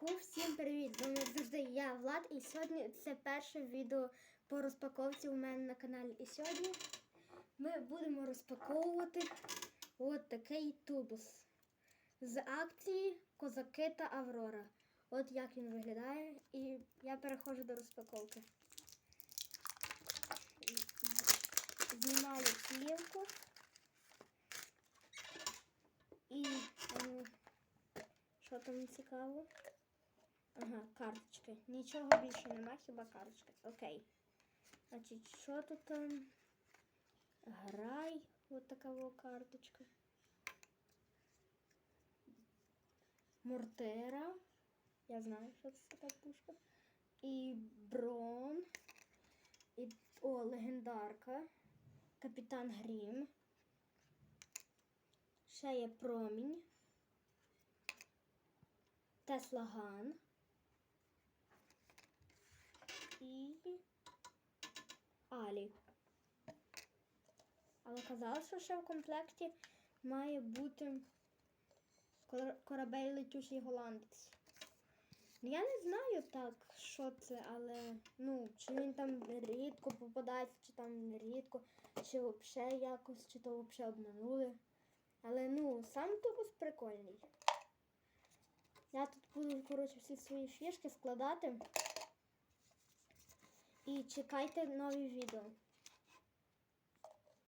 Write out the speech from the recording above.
Ху, всім привіт! Вами завжди я Влад, і сьогодні це перше відео по розпаковці у мене на каналі. І сьогодні ми будемо розпаковувати от такий тубус з акції Козаки та Аврора. От як він виглядає. І я переходжу до розпаковки. Знімаю плівку. І ем, що там цікаво? Ага, карточки. Нічого більше нема, хіба карточки. Окей. Значить, що тут там? Грай. От така во карточка. Мортера. Я знаю, що це така пушка. І Брон. І о, легендарка. Капітан Грім. Ще є промінь. Теслаган. І Алі. Але казали, що ще в комплекті має бути корабель летючий голландець. Ну, Я не знаю так, що це, але ну, чи він там рідко попадається, чи там не рідко, чи взагалі якось, чи то взагалі обманули. Але ну, сам тубус прикольний. Я тут буду, коротше, всі свої фішки складати. І чекайте нові відео.